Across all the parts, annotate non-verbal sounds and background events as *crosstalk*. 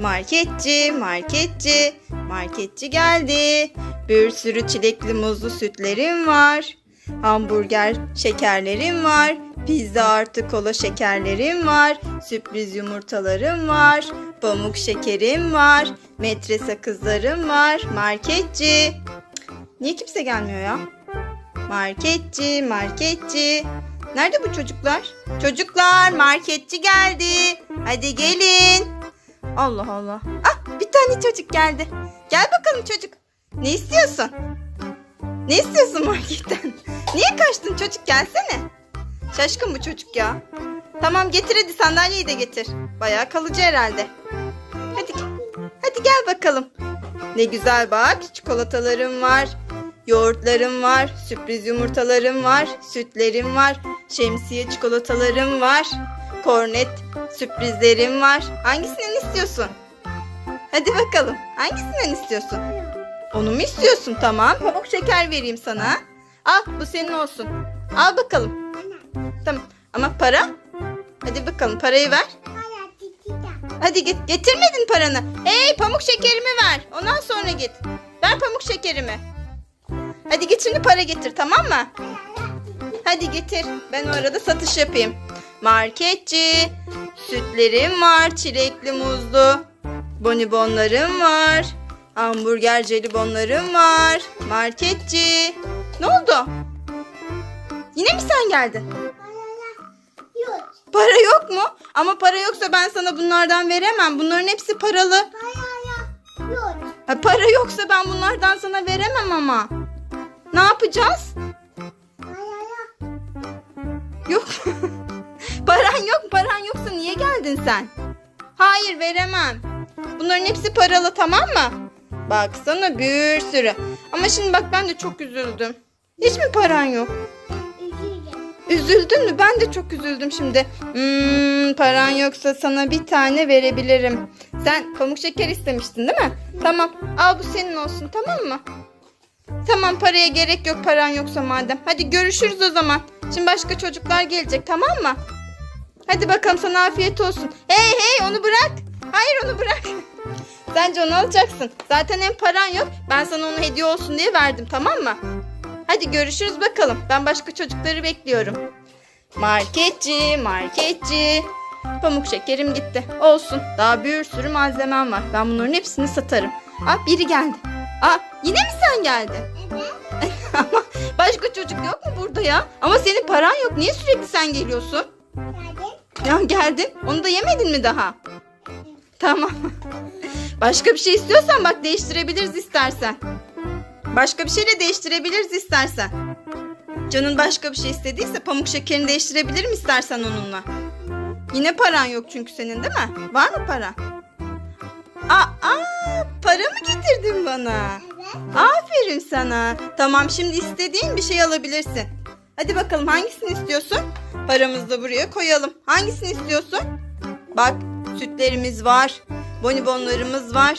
Marketçi, marketçi, marketçi geldi. Bir sürü çilekli muzlu sütlerim var. Hamburger şekerlerim var. Pizza artı kola şekerlerim var. Sürpriz yumurtalarım var. Pamuk şekerim var. Metre sakızlarım var. Marketçi. Niye kimse gelmiyor ya? Marketçi, marketçi. Nerede bu çocuklar? Çocuklar, marketçi geldi. Hadi gelin. Allah Allah. Ah, bir tane çocuk geldi. Gel bakalım çocuk. Ne istiyorsun? Ne istiyorsun marketten? Niye kaçtın çocuk gelsene. Şaşkın bu çocuk ya. Tamam getir hadi sandalyeyi de getir. Bayağı kalıcı herhalde. Hadi hadi gel bakalım. Ne güzel bak çikolatalarım var. Yoğurtlarım var, sürpriz yumurtalarım var, sütlerim var, şemsiye çikolatalarım var, kornet sürprizlerim var. Hangisinden istiyorsun? Hadi bakalım. Hangisinden istiyorsun? Onu mu istiyorsun? Tamam. Pamuk şeker vereyim sana. Al bu senin olsun. Al bakalım. Tamam. Ama para? Hadi bakalım parayı ver. Hadi git. Getirmedin paranı. Hey pamuk şekerimi ver. Ondan sonra git. Ver pamuk şekerimi. Hadi git şimdi para getir tamam mı? Hadi getir. Ben o arada satış yapayım. Marketçi. Sütlerim var. Çilekli muzlu. Bonibonlarım var. Hamburger jelibonlarım var. Marketçi. Ne oldu? Yine mi sen geldin? Yok. Para yok mu? Ama para yoksa ben sana bunlardan veremem. Bunların hepsi paralı. Paraya yok. Ha, para yoksa ben bunlardan sana veremem ama. Ne yapacağız? Paraya Yok. *laughs* paran yok, paran yoksa niye geldin sen? Hayır veremem. Bunların hepsi paralı tamam mı? Baksana bir sürü. Ama şimdi bak ben de çok üzüldüm. Hiç mi paran yok? Üzüldün mü? Ben de çok üzüldüm şimdi. Hmm, paran yoksa sana bir tane verebilirim. Sen pamuk şeker istemiştin değil mi? Tamam. Al bu senin olsun tamam mı? Tamam paraya gerek yok paran yoksa madem. Hadi görüşürüz o zaman. Şimdi başka çocuklar gelecek tamam mı? Hadi bakalım sana afiyet olsun. Hey hey onu bırak. Hayır onu bırak. Sence onu alacaksın. Zaten hem paran yok. Ben sana onu hediye olsun diye verdim tamam mı? Hadi görüşürüz bakalım. Ben başka çocukları bekliyorum. Marketçi, marketçi. Pamuk şekerim gitti. Olsun. Daha bir sürü malzemem var. Ben bunların hepsini satarım. Aa biri geldi. Aa yine mi sen geldin? Evet. *laughs* Ama başka çocuk yok mu burada ya? Ama senin paran yok. Niye sürekli sen geliyorsun? Ya geldin. Onu da yemedin mi daha? Tamam. *laughs* Başka bir şey istiyorsan bak değiştirebiliriz istersen. Başka bir şeyle değiştirebiliriz istersen. Canın başka bir şey istediyse pamuk şekerini değiştirebilirim istersen onunla. Yine paran yok çünkü senin değil mi? Var mı para? Aa, aa para mı getirdin bana? Aferin sana. Tamam şimdi istediğin bir şey alabilirsin. Hadi bakalım hangisini istiyorsun? Paramızı da buraya koyalım. Hangisini istiyorsun? Bak sütlerimiz var. Bonibonlarımız var.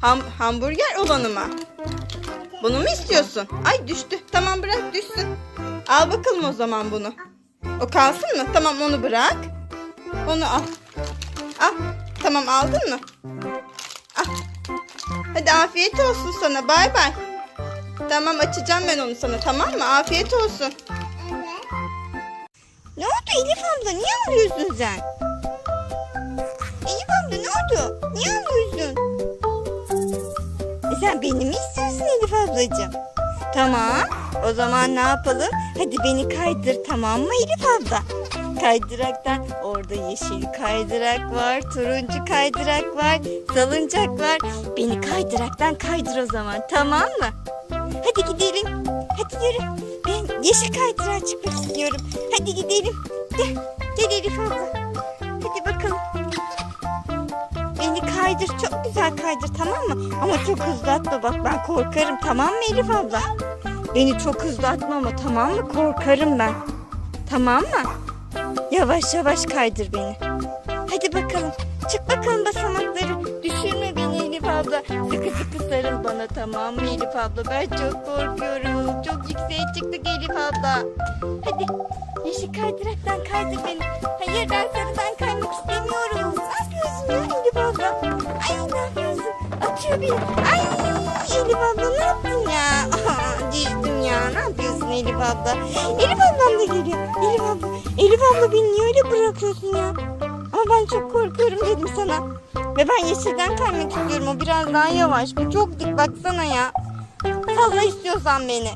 Ham hamburger olanı mı? Bunu mu istiyorsun? Ay düştü. Tamam bırak düşsün. Al bakalım o zaman bunu. O kalsın mı? Tamam onu bırak. Onu al. Al. Tamam aldın mı? Al. Hadi afiyet olsun sana. Bay bay. Tamam açacağım ben onu sana tamam mı? Afiyet olsun. Evet. Ne oldu Elif abla? Niye ağlıyorsun sen? Elif abla ne oldu? Niye ağlıyorsun? E sen beni mi istiyorsun Elif ablacığım? Tamam. O zaman ne yapalım? Hadi beni kaydır tamam mı Elif abla? Kaydıraktan orada yeşil kaydırak var, turuncu kaydırak var, salıncak var. Beni kaydıraktan kaydır o zaman tamam mı? Hadi gidelim. Hadi yürü. Ben yeşil kaydırağa çıkmak istiyorum. Hadi gidelim. Gel. Gel Elif abla. Hadi bakalım. Beni kaydır. Çok güzel kaydır tamam mı? Ama çok hızlı atma bak ben korkarım tamam mı Elif abla? Beni çok hızlı atma ama tamam mı? Korkarım ben. Tamam mı? Yavaş yavaş kaydır beni. Hadi bakalım. Çık bakalım basamakları. Elif abla. Sıkı sıkı sarıl bana tamam mı Elif abla? Ben çok korkuyorum. Çok yükseğe çıktık Elif abla. Hadi yeşil kaydıraktan kaydır beni. Hayır ben sarıdan kaymak istemiyorum. Ne yapıyorsun ya Elif abla? itiyor beni. Ay Elif abla ne yaptın ya? Düştüm ya. Ne yapıyorsun Elif abla? Elif ablam da geliyor. Elif abla, Elif abla beni niye öyle bırakıyorsun ya? Ama ben çok korkuyorum dedim sana. Ve ben yeşilden kaymak istiyorum. O biraz daha yavaş. Bu çok dik baksana ya. Salla istiyorsan beni.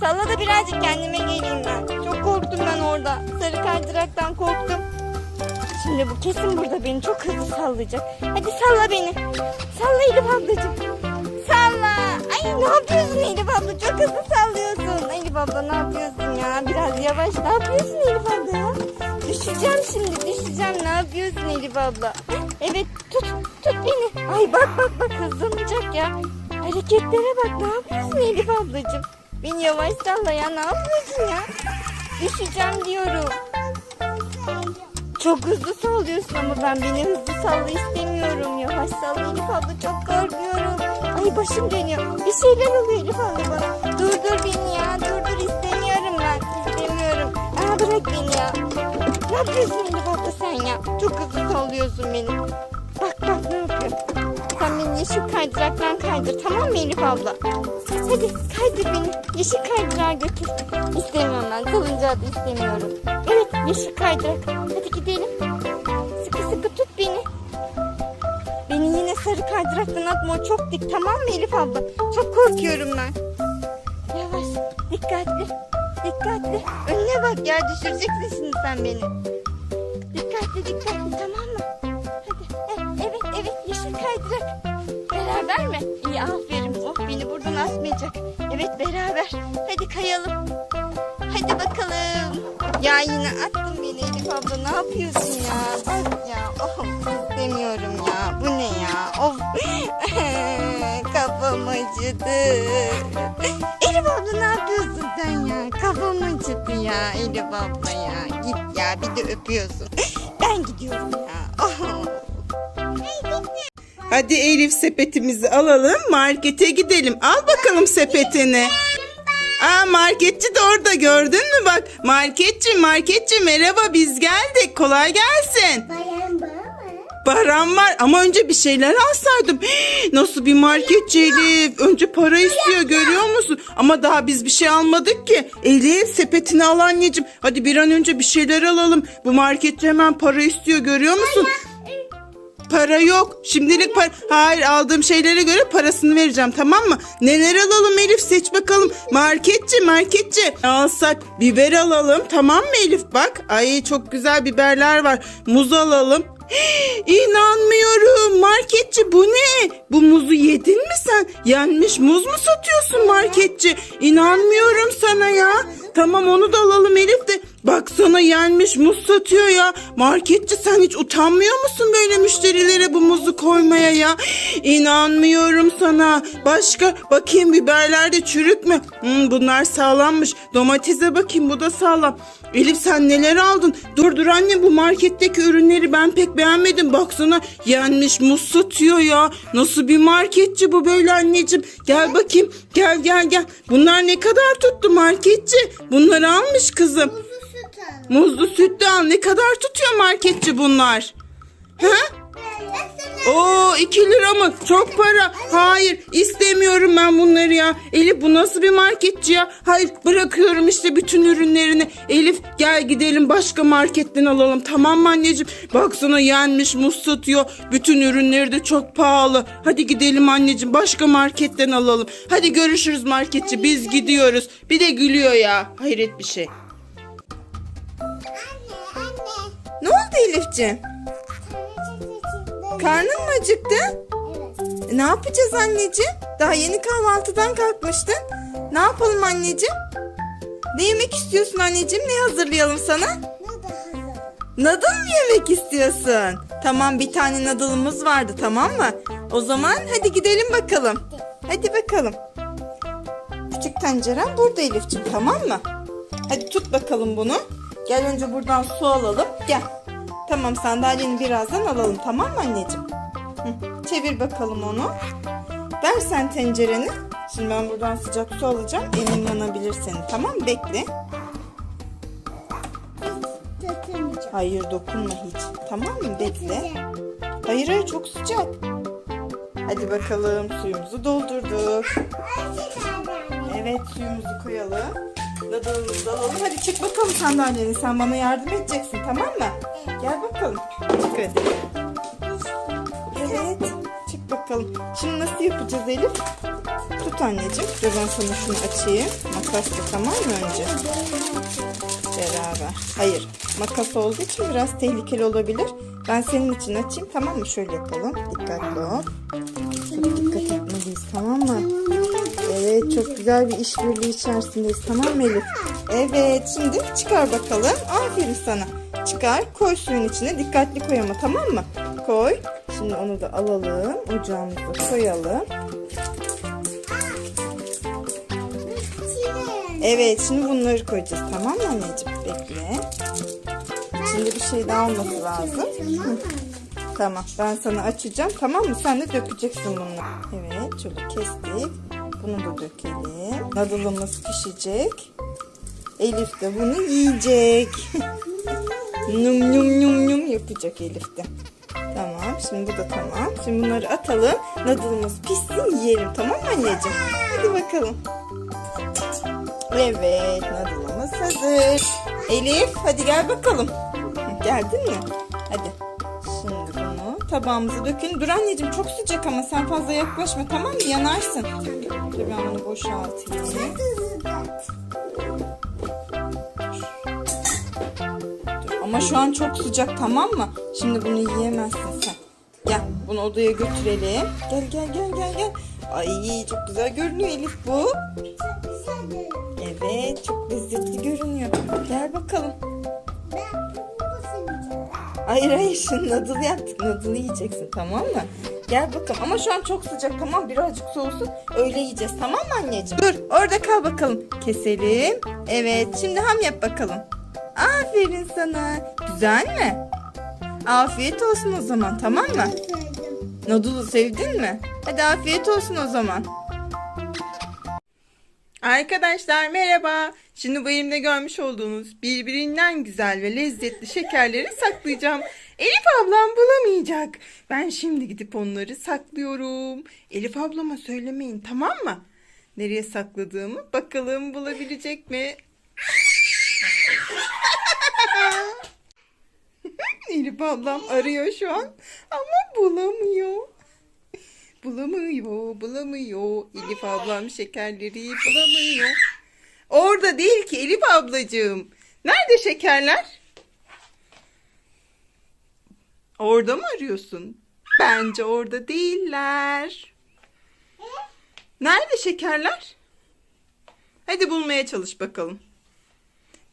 Salla da birazcık kendime geleyim ben. Çok korktum ben orada. Sarı kaydıraktan korktum. Şimdi bu kesin burada beni çok hızlı sallayacak. Hadi salla beni. Salla Elif ablacığım. Salla. Ay ne yapıyorsun Elif abla? Çok hızlı sallıyorsun. Elif abla ne yapıyorsun ya? Biraz yavaş. Ne yapıyorsun düşeceğim. Ne yapıyorsun Elif abla? Evet tut tut beni. Ay bak bak bak hızlanacak ya. Hareketlere bak. Ne yapıyorsun Elif ablacığım? Beni yavaş salla ya. Ne yapıyorsun ya? Düşeceğim diyorum. Çok hızlı sallıyorsun ama ben beni hızlı salla istemiyorum. Yavaş salla Elif abla çok korkuyorum. Ay başım dönüyor. Bir şeyler oluyor Elif abla bana. Durdur beni ya. Durdur istemiyorum Yapıyorsun Elif abla sen ya? Çok hızlı sallıyorsun beni. Bak bak ne yapıyor. Sen beni yeşil kaydıraktan kaydır tamam mı Elif abla? Hadi kaydır beni. Yeşil kaydırağa götür. İstemiyorum ben. Salıncağı da istemiyorum. Evet yeşil kaydırak. Hadi gidelim. Sıkı sıkı tut beni. Beni yine sarı kaydıraktan atma. O çok dik tamam mı Elif abla? Çok korkuyorum ben. Yavaş. Dikkatli. Dikkatli. Önüne bak ya düşüreceksin şimdi sen beni. Dikkatli dikkatli tamam mı? Hadi. Eh, Evet evet yeşil kaydırak. Beraber mi? İyi aferin. Oh beni buradan asmayacak. Evet beraber. Hadi kayalım. Hadi bakalım. Ya yine attın beni Elif abla. Ne yapıyorsun ya? Bak ya. Oh istemiyorum ya. Bu ne ya? Of. *laughs* Kafam acıdı. Elif abla ne yapıyorsun sen ya? Kafam acıdı ya Elif abla ya. Git ya bir de öpüyorsun. Ben gidiyorum ya. Oh. *laughs* Hadi Elif sepetimizi alalım markete gidelim. Al bakalım sepetini. Aa marketçi de orada gördün mü bak. Marketçi marketçi merhaba biz geldik. Kolay gelsin. Mı? Param var ama önce bir şeyler alsaydım. Nasıl bir marketçi Elif? Önce para istiyor görüyor musun? Ama daha biz bir şey almadık ki. Elif sepetini al anneciğim. Hadi bir an önce bir şeyler alalım. Bu marketçi hemen para istiyor görüyor musun? Para yok. Şimdilik para... Hayır aldığım şeylere göre parasını vereceğim tamam mı? Neler alalım Elif seç bakalım. Marketçi marketçi. Ne alsak biber alalım tamam mı Elif bak. Ay çok güzel biberler var. Muz alalım. İnanmıyorum. Marketçi bu ne? Bu muzu yedin mi sen? Yenmiş muz mu satıyorsun marketçi? İnanmıyorum sana ya. Tamam onu da alalım Elif de. Baksana yenmiş muz satıyor ya. Marketçi sen hiç utanmıyor musun böyle müşterilere bu muzu koymaya ya? İnanmıyorum sana. Başka bakayım biberler de çürük mü? Hmm, bunlar sağlammış. Domatese bakayım bu da sağlam. Elif sen neler aldın? Dur dur anne bu marketteki ürünleri ben pek beğenmedim. Baksana yenmiş muz satıyor ya. Nasıl bir marketçi bu böyle anneciğim? Gel bakayım. Gel gel gel. Bunlar ne kadar tuttu marketçi? Bunları almış kızım. Kuzu süt al. Muzlu süt de al. Ne kadar tutuyor marketçi bunlar? Ha? Oo 2 lira mı? Çok para. Hayır istemiyorum ben bunları ya. Elif bu nasıl bir marketçi ya? Hayır bırakıyorum işte bütün ürünlerini. Elif gel gidelim başka marketten alalım. Tamam mı anneciğim? Baksana yenmiş muz satıyor. Bütün ürünleri de çok pahalı. Hadi gidelim anneciğim başka marketten alalım. Hadi görüşürüz marketçi biz gidiyoruz. Bir de gülüyor ya. Hayret bir şey. Anne anne. Ne oldu Elifciğim? Karnın mı acıktı? Evet. E, Ne yapacağız anneciğim? Daha yeni kahvaltıdan kalkmıştın. Ne yapalım anneciğim? Ne yemek istiyorsun anneciğim? Ne hazırlayalım sana? Nadıl mı yemek istiyorsun? Tamam bir tane nadılımız vardı tamam mı? O zaman hadi gidelim bakalım. Hadi bakalım. Küçük tencerem burada Elif'ciğim tamam mı? Hadi tut bakalım bunu. Gel önce buradan su alalım. Gel. Tamam sandalyeni birazdan alalım tamam mı anneciğim? Hı, Çevir bakalım onu. Ver sen tencereni. Şimdi ben buradan sıcak su alacağım. Elin yanabilir senin tamam? Bekle. Hayır dokunma hiç. Tamam mı? Bekle. Hayır hayır çok sıcak. Hadi bakalım suyumuzu doldurduk. Evet suyumuzu koyalım. Dadalımızı alalım. Hadi çık bakalım sandalyeni. Sen bana yardım edeceksin tamam mı? Gel bakalım. Çık hadi. Evet. Çık bakalım. Şimdi nasıl yapacağız Elif? Tut anneciğim. Dur ben sana şunu açayım. Makasla tamam mı önce? Beraber. Hayır. Makas olduğu için biraz tehlikeli olabilir. Ben senin için açayım tamam mı? Şöyle yapalım. Dikkatli ol. Çok dikkat etmeliyiz tamam mı? Evet çok güzel bir işbirliği içerisindeyiz tamam mı Elif? Evet şimdi çıkar bakalım. Aferin sana. Çıkar koy suyun içine dikkatli koy ama tamam mı? Koy. Şimdi onu da alalım. Ocağımıza koyalım. Evet şimdi bunları koyacağız tamam mı anneciğim? Bekle. Şimdi bir şey daha olması lazım. Hı. Tamam ben sana açacağım tamam mı? Sen de dökeceksin bunu. Evet şöyle kestik. Bunu da dökelim. Nadılımız pişecek. Elif de bunu yiyecek. *laughs* num num num num yapacak Elif de. Tamam şimdi bu da tamam. Şimdi bunları atalım. Nadılımız pişsin yiyelim tamam mı anneciğim? Hadi bakalım. Evet nadılımız hazır. Elif hadi gel bakalım. Geldin mi? Hadi. Şimdi bunu tabağımıza dökün. Dur anneciğim çok sıcak ama sen fazla yaklaşma tamam mı? Yanarsın. Dur ben bunu boşaltayım. Ama şu an çok sıcak tamam mı? Şimdi bunu yiyemezsin sen. Gel bunu odaya götürelim. Gel gel gel gel gel. Ay çok güzel görünüyor Elif bu. Evet çok lezzetli görünüyor. Gel bakalım. Hayır hayır şimdi noodle yaptık. Noodle yiyeceksin tamam mı? Gel bakalım ama şu an çok sıcak tamam birazcık soğusun öyle yiyeceğiz tamam mı anneciğim? Dur orada kal bakalım. Keselim. Evet şimdi ham yap bakalım. Aferin sana. Güzel mi? Afiyet olsun o zaman tamam mı? Noodle'u sevdin mi? Hadi afiyet olsun o zaman. Arkadaşlar merhaba. Şimdi bu elimde görmüş olduğunuz birbirinden güzel ve lezzetli şekerleri saklayacağım. Elif ablam bulamayacak. Ben şimdi gidip onları saklıyorum. Elif ablama söylemeyin tamam mı? Nereye sakladığımı bakalım bulabilecek mi? Elif ablam arıyor şu an ama bulamıyor. Bulamıyor, bulamıyor. Elif ablam şekerleri bulamıyor. Orada değil ki Elif ablacığım. Nerede şekerler? Orada mı arıyorsun? Bence orada değiller. Nerede şekerler? Hadi bulmaya çalış bakalım.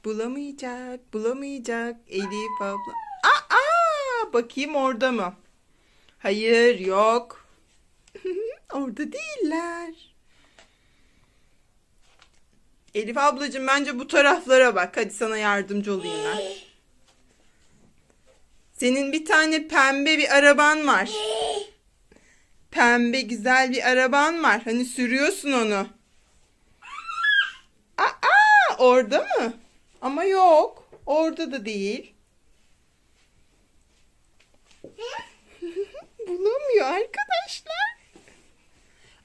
Bulamayacak, bulamayacak Elif abla. Bakayım orada mı? Hayır, yok. *laughs* Orada değiller. Elif ablacığım bence bu taraflara bak. Hadi sana yardımcı olayım ben. Senin bir tane pembe bir araban var. Pembe güzel bir araban var. Hani sürüyorsun onu. Aa, orada mı? Ama yok. Orada da değil. *laughs* Bulamıyor arkadaşlar.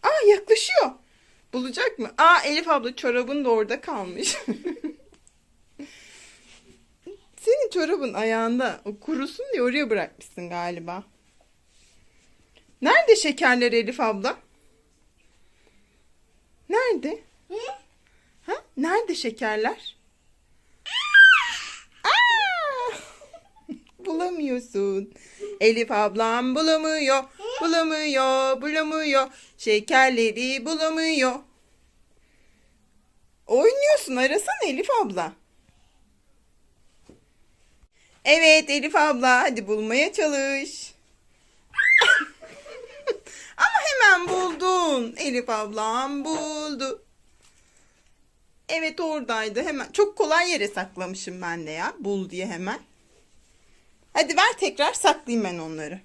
Aa yaklaşıyor. Bulacak mı? Aa Elif abla çorabın da orada kalmış. *laughs* Senin çorabın ayağında. O kurusun diye oraya bırakmışsın galiba. Nerede şekerler Elif abla? Nerede? Ha? Nerede şekerler? Aa! Bulamıyorsun. Elif ablam bulamıyor. Bulamıyor, bulamıyor. Şekerleri bulamıyor. Oynuyorsun arasana Elif abla. Evet Elif abla hadi bulmaya çalış. *laughs* Ama hemen buldun. Elif ablam buldu. Evet oradaydı hemen. Çok kolay yere saklamışım ben de ya. Bul diye hemen. Hadi ver tekrar saklayayım ben onları.